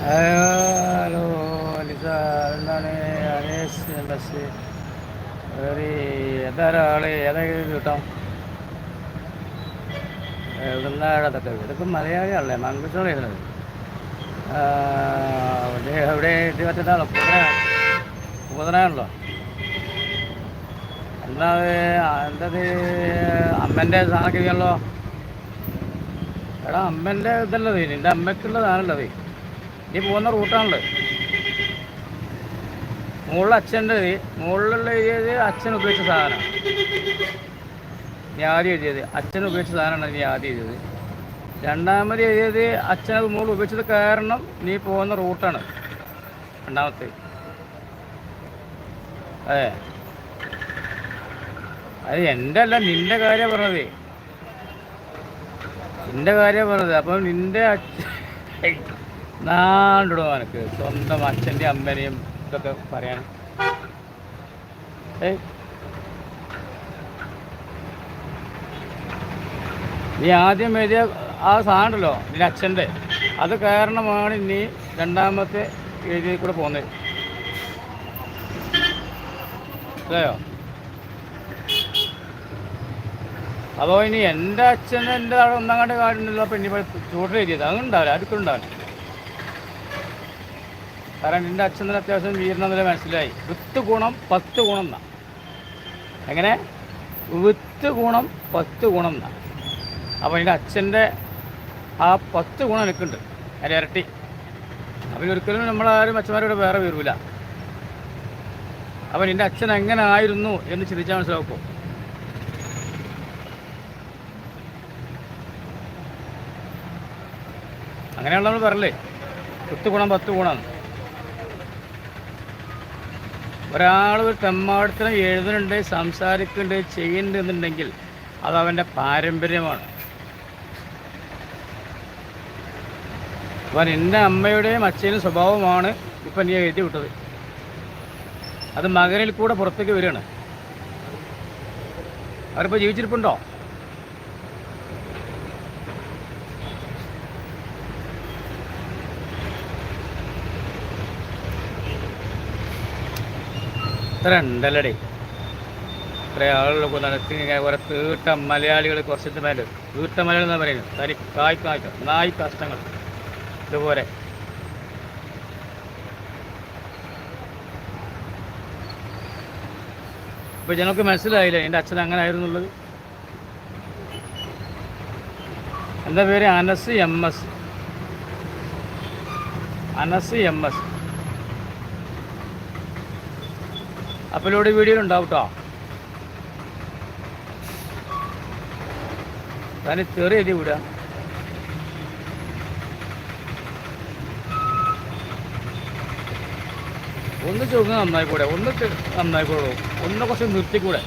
Hello Lisa എന്താണ്? Anesh bus ഒരു ഏതാരാൾ ഏതെങ്കിലും കിട്ടാം? എവിടുന്നാടത്തൊക്കെ ഇതൊക്കെ? മലയാളിയാണല്ലേ മംഗളൂർ എഴുതുന്നത് ഇവിടെ എവിടെ ഇത് പറ്റുന്നതാണല്ലോ കുതിര കുതിരയാണല്ലോ എന്താ എന്തത് അമ്മന്റെ സാധനമൊക്കെ ഇല്ലല്ലോ എടാ അമ്മന്റെ ഇതല്ലത് നിന്റെ അമ്മയ്ക്കുള്ളതാണല്ലോ ഈ പോകുന്ന റൂട്ടാണല്ലോ. മുകളിൽ അച്ഛന്റെ മുകളിലുള്ള എഴുതിയത് അച്ഛൻ ഉപയോഗിച്ച സാധനമാണ് നീ ആദ്യം എഴുതിയത് അച്ഛൻ ഉപയോഗിച്ച സാധനമാണ് നീ ആദ്യം എഴുതിയത്. രണ്ടാമത് എഴുതിയത് അച്ഛനത് മുകളിൽ ഉപയോഗിച്ചത് കാരണം നീ പോകുന്ന റൂട്ടാണ്. രണ്ടാമത്തെ. അതെ. അത് എന്റെ അല്ല നിന്റെ കാര്യം പറഞ്ഞത്. നിന്റെ കാര്യം പറഞ്ഞത്. അപ്പം നിന്റെ അച്ഛൻ നാണ്ടിടും എനിക്ക് സ്വന്തം അച്ഛന്റെ അമ്മനെയും ഇതൊക്കെ പറയാൻ. ഏ നീ ആദ്യം എഴുതിയ ആ സാണ്ടല്ലോ നിന്റെ അച്ഛന്റെ. അത് കാരണമാണ് നീ രണ്ടാമത്തെ എഴുതി കൂടെ പോകുന്നത്. അതെയോ അപ്പോൾ ഇനി എന്റെ അച്ഛൻ എന്റെ അവിടെ ഒന്നാം കണ്ട കാടുണ്ടല്ലോ അപ്പം ഇനി ചൂട്ടിലെഴുതിയത് അതുണ്ടാവില്ല ആർക്കും കാരണം അച്ഛൻ അച്ഛന്റെ അത്യാവശ്യം വീരണമെന്നില്ല മനസ്സിലായി. വിത്ത് ഗുണം പത്ത് ഗുണം എന്നാ. എങ്ങനെ? വിത്ത് ഗുണം പത്ത് ഗുണം എന്നാ. അപ്പോൾ എന്റെ അച്ഛന്റെ ആ പത്ത് ഗുണം എനിക്കുണ്ട്. അതിന്റെ ഇരട്ടി. അപ്പം ഒരിക്കലും നമ്മളാരും അച്ഛന്മാരോട് വേറെ വീരൂല. അപ്പം എന്റെ അച്ഛൻ എങ്ങനെ ആയിരുന്നു എന്ന് ചിന്തിച്ചാൽ മനസ്സിലാക്കും അങ്ങനെയുള്ള നമ്മൾ പറയല്ലേ പത്ത് ഗുണം പത്ത് ഗുണം ഒരാൾ ഒരു തെമ്മാടത്തിനും എഴുതുന്നുണ്ട് സംസാരിക്കുന്നുണ്ട് ചെയ്യുന്നുണ്ട് എന്നുണ്ടെങ്കിൽ അത് അവന്റെ പാരമ്പര്യമാണ്. അപ്പം എന്റെ അമ്മയുടെയും അച്ഛനും സ്വഭാവമാണ് ഇപ്പം നീ എഴുതി വിട്ടത്. അത് മകനിൽ കൂടെ പുറത്തേക്ക് വരികയാണ്. അവരിപ്പോൾ ജീവിച്ചിരിപ്പുണ്ടോ? ഇത്ര ഉണ്ടല്ലടേ. ഇത്ര ആളുകൾ നടത്തി കുറെ തീട്ട മലയാളികൾ കുറച്ച് മേലെ. തീട്ട മലയാളി എന്നാ പറയുന്നത് തനി കായ് കായ്ക്ക നായ് കഷ്ടങ്ങൾ. ഇതുപോലെ. ഇപ്പൊ ജനങ്ങൾക്ക് മനസ്സിലായില്ലേ? എന്റെ അച്ഛൻ അങ്ങനെ ആയിരുന്നുള്ളത് എന്റെ പേര് Anas M S. Anas M S. Upload video ഉണ്ടാവും കേട്ടോ തന്നെ ചെറിയ എഴുതി വിടുക. ഒന്ന് ചുവന്ന് നന്നായിക്കൂടെ ഒന്ന് നന്നായിക്കോളൂ ഒന്ന് കുറച്ച് നിർത്തിക്കൂടെ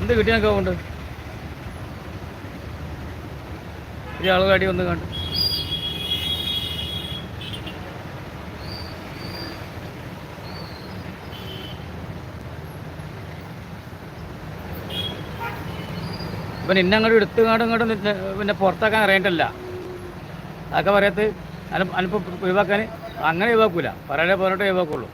എന്ത് കിട്ടിയാൽ കൊണ്ട് ഈ ആളുകാടി ഒന്ന് കണ്ടു. ഇവൻ നിന്നെ അങ്ങോട്ട് എടുത്ത് ഇങ്ങോട്ട് നിന്നെ പിന്നെ പുറത്താക്കാൻ അറിയണ്ടല്ല. അതൊക്കെ പറയത്ത്. അല്പം ഒഴിവാക്കാൻ. അങ്ങനെ ഒഴിവാക്കൂല. പറയാതെ പോരാട്ടം ഒഴിവാക്കുള്ളൂ.